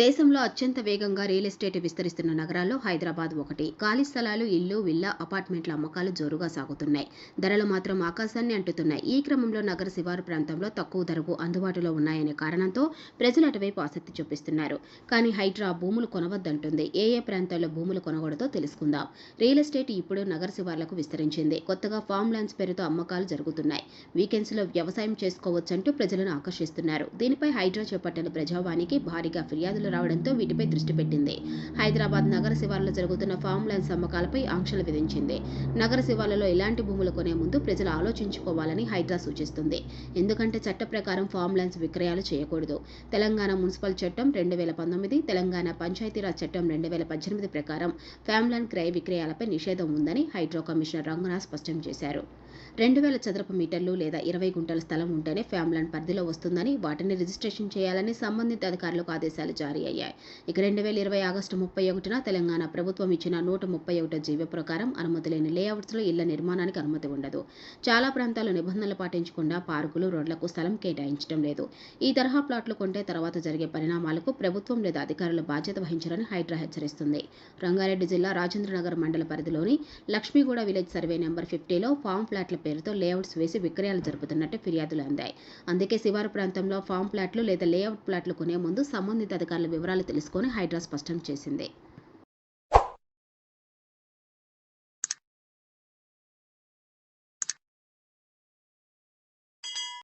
దేశంలో అత్యంత వేగంగా రియల్ ఎస్టేట్ విస్తరిస్తున్న నగరాల్లో హైదరాబాద్ ఒకటి. ఖాళీ స్థలాలు ఇల్లు విల్లా అపార్ట్మెంట్ల అమ్మకాలు జోరుగా సాగుతున్నాయి. ధరలు మాత్రం ఆకాశాన్ని అంటుతున్నాయి. ఈ క్రమంలో నగర శివారు ప్రాంతంలో తక్కువ ధరకు అందుబాటులో ఉన్నాయనే కారణంతో ప్రజలు అటువైపు ఆసక్తి చూపిస్తున్నారు. కానీ హైడ్రా భూములు కొనవద్దంటుంది. ఏ ఏ ప్రాంతాల్లో భూములు కొనకూడదో తెలుసుకుందాం. రియల్ ఎస్టేట్ ఇప్పుడు నగర శివార్లకు విస్తరించింది. కొత్తగా ఫామ్ ల్యాండ్స్ పేరుతో అమ్మకాలు జరుగుతున్నాయి. వీకెండ్స్లో వ్యవసాయం చేసుకోవచ్చంటూ ప్రజలను ఆకర్షిస్తున్నారు. దీనిపై హైడ్రా చేపట్టిన ప్రజావానికి భారీగా ఫిర్యాదులు రావడంతో వీటిపై దృష్టి పెట్టింది. హైదరాబాద్ నగర శివార్లలో జరుగుతున్న ఫామ్ ల్యాండ్స్ అమ్మకాలపై ఆంక్షలు విధించింది. నగర శివార్లలో ఇలాంటి భూములు కొనే ముందు ప్రజలు ఆలోచించుకోవాలని హైడ్రా సూచిస్తుంది. ఎందుకంటే చట్ట ప్రకారం ఫామ్ ల్యాండ్స్ విక్రయాలు చేయకూడదు. తెలంగాణ మున్సిపల్ చట్టం రెండు వేల పంతొమ్మిది తెలంగాణ పంచాయతీరాజ్ చట్టం రెండు వేల పద్దెనిమిది ప్రకారం ఫామ్ ల్యాండ్ క్రయ విక్రయాలపై నిషేధం ఉందని హైడ్రో కమిషనర్ రంగనాథ్ స్పష్టం చేశారు. రెండు వేల చదరపు మీటర్లు లేదా ఇరవై గుంటల స్థలం ఉంటేనే ఫ్యామ్లాండ్ పరిధిలో వస్తుందని వాటిని రిజిస్ట్రేషన్ చేయాలని సంబంధిత అధికారులకు ఆదేశాలు జారీ జారీ అయ్యాయి. ఇక రెండు వేల ఇరవై ఆగస్టు ముప్పై ఒకటిన తెలంగాణ ప్రభుత్వం ఇచ్చిన నూట ముప్పై ఒకటో జీవో ప్రకారం అనుమతి లేని లేఅవుట్స్లో ఇళ్ళ నిర్మాణానికి అనుమతి ఉండదు. చాలా ప్రాంతాలు నిబంధనలు పాటించకుండా పార్కులు రోడ్లకు స్థలం కేటాయించడం లేదు. ఈ తరహా ప్లాట్లు కొంటే తర్వాత జరిగే పరిణామాలకు ప్రభుత్వం లేదా అధికారులు బాధ్యత వహించారని హైడ్రా హెచ్చరిస్తుంది. రంగారెడ్డి జిల్లా రాజేంద్రనగర్ మండల పరిధిలోని లక్ష్మీగూడ విలేజ్ సర్వే నెంబర్ ఫిఫ్టీలో ఫామ్ ఫ్లాట్ల పేరుతో లేఅవుట్స్ వేసి విక్రయాలు జరుపుతున్నట్టు ఫిర్యాదులు అందాయి. అందుకే శివారు ప్రాంతంలో ఫామ్ ఫ్లాట్లు లేదా లేఅవుట్ ఫ్లాట్లు కొనే ముందు సంబంధిత అధికారుల వివరాలు తెలుసుకొని హైడ్రా స్పష్టం చేసింది.